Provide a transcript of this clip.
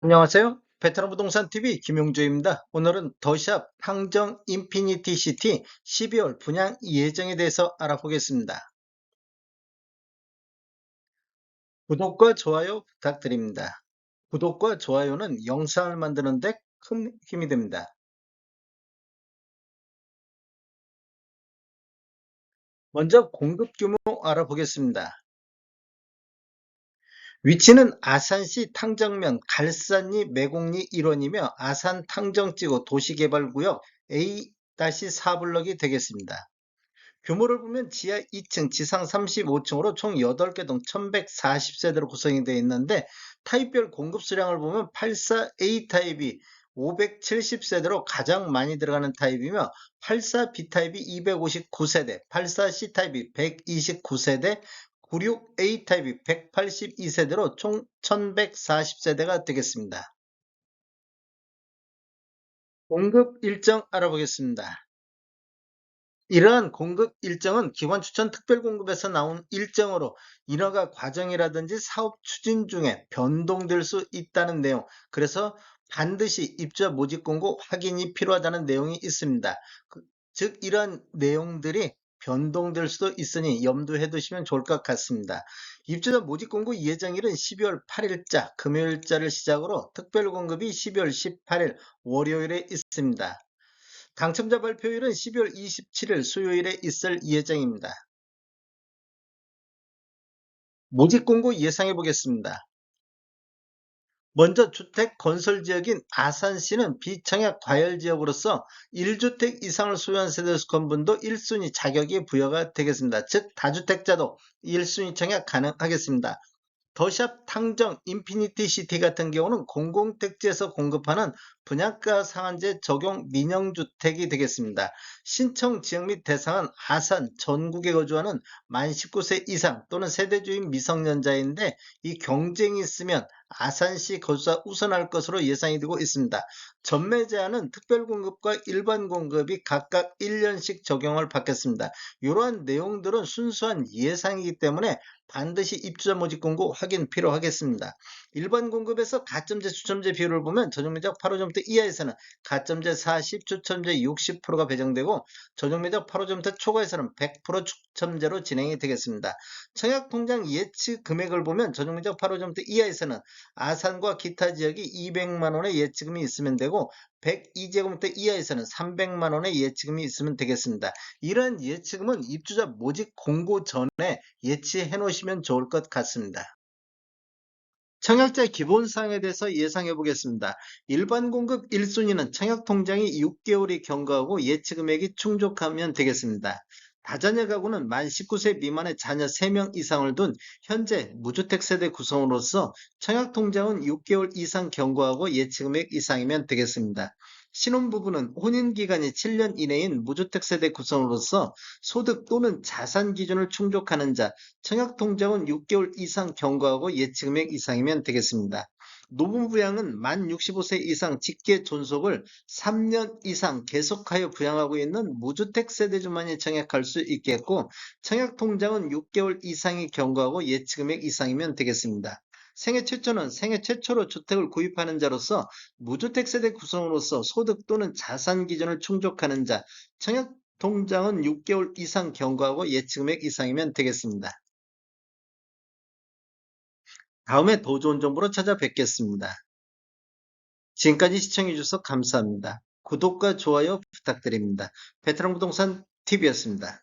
안녕하세요. 베테랑 부동산 TV 김용조입니다. 오늘은 더샵 탕정 인피니티 시티 12월 분양 예정에 대해서 알아보겠습니다. 구독과 좋아요 부탁드립니다. 구독과 좋아요는 영상을 만드는 데 큰 힘이 됩니다. 먼저 공급 규모 알아보겠습니다. 위치는 아산시 탕정면 갈산리 매곡리 일원이며 아산 탕정지구 도시개발구역 A-4블럭이 되겠습니다. 규모를 보면 지하 2층, 지상 35층으로 총 8개 동 1140세대로 구성이 되어 있는데 타입별 공급 수량을 보면 84A 타입이 570세대로 가장 많이 들어가는 타입이며 84B 타입이 259세대, 84C 타입이 129세대, 96A 타입이 182세대로 총 1140세대가 되겠습니다. 공급 일정 알아보겠습니다. 이러한 공급 일정은 기관 추천 특별 공급에서 나온 일정으로 인허가 과정이라든지 사업 추진 중에 변동될 수 있다는 내용 그래서 반드시 입주자 모집 공고 확인이 필요하다는 내용이 있습니다. 그, 즉 이러한 내용들이 변동될 수도 있으니 염두해 두시면 좋을 것 같습니다. 입주자 모집 공고 예정일은 12월 8일자 금요일자를 시작으로 특별 공급이 12월 18일 월요일에 있습니다. 당첨자 발표일은 12월 27일 수요일에 있을 예정입니다. 모집 공고 예상해 보겠습니다. 먼저 주택 건설 지역인 아산시는 비청약 과열 지역으로서 1주택 이상을 소유한 세대수권분도 1순위 자격이 부여가 되겠습니다. 즉 다주택자도 1순위 청약 가능하겠습니다. 더샵 탕정 인피니티 시티 같은 경우는 공공택지에서 공급하는 분양가 상한제 적용 민영주택이 되겠습니다. 신청 지역 및 대상은 아산 전국에 거주하는 만 19세 이상 또는 세대주인 미성년자인데 이 경쟁이 있으면 아산시 거주자 우선할 것으로 예상이 되고 있습니다. 전매 제한은 특별 공급과 일반 공급이 각각 1년씩 적용을 받겠습니다. 이러한 내용들은 순수한 예상이기 때문에 반드시 입주자 모집 공고 확인 필요하겠습니다. 일반 공급에서 가점제 추첨제 비율을 보면 전용면적 8호점대 이하에서는 가점제 40, 추첨제 60%가 배정되고 전용면적 8호점대 초과에서는 100% 추첨제로 진행이 되겠습니다. 청약통장 예측 금액을 보면 전용면적 8호점대 이하에서는 아산과 기타 지역이 200만원의 예치금이 있으면 되고 102제곱미터 이하에서는 300만원의 예치금이 있으면 되겠습니다. 이러한 예치금은 입주자 모집 공고 전에 예치해 놓으시면 좋을 것 같습니다. 청약자 기본 사항에 대해서 예상해 보겠습니다. 일반 공급 1순위는 청약 통장이 6개월이 경과하고 예치금액이 충족하면 되겠습니다. 다자녀 가구는 만 19세 미만의 자녀 3명 이상을 둔 현재 무주택 세대 구성으로서 청약 통장은 6개월 이상 경과하고 예치금액 이상이면 되겠습니다. 신혼부부는 혼인기간이 7년 이내인 무주택 세대 구성으로서 소득 또는 자산 기준을 충족하는 자, 청약통장은 6개월 이상 경과하고 예치금액 이상이면 되겠습니다. 노부부양은 만 65세 이상 직계 존속을 3년 이상 계속하여 부양하고 있는 무주택 세대주만이 청약할 수 있겠고 청약 통장은 6개월 이상이 경과하고 예치금액 이상이면 되겠습니다. 생애 최초는 생애 최초로 주택을 구입하는 자로서 무주택 세대 구성으로서 소득 또는 자산 기준을 충족하는 자, 청약 통장은 6개월 이상 경과하고 예치금액 이상이면 되겠습니다. 다음에 더 좋은 정보로 찾아뵙겠습니다. 지금까지 시청해주셔서 감사합니다. 구독과 좋아요 부탁드립니다. 베테랑 부동산 TV였습니다.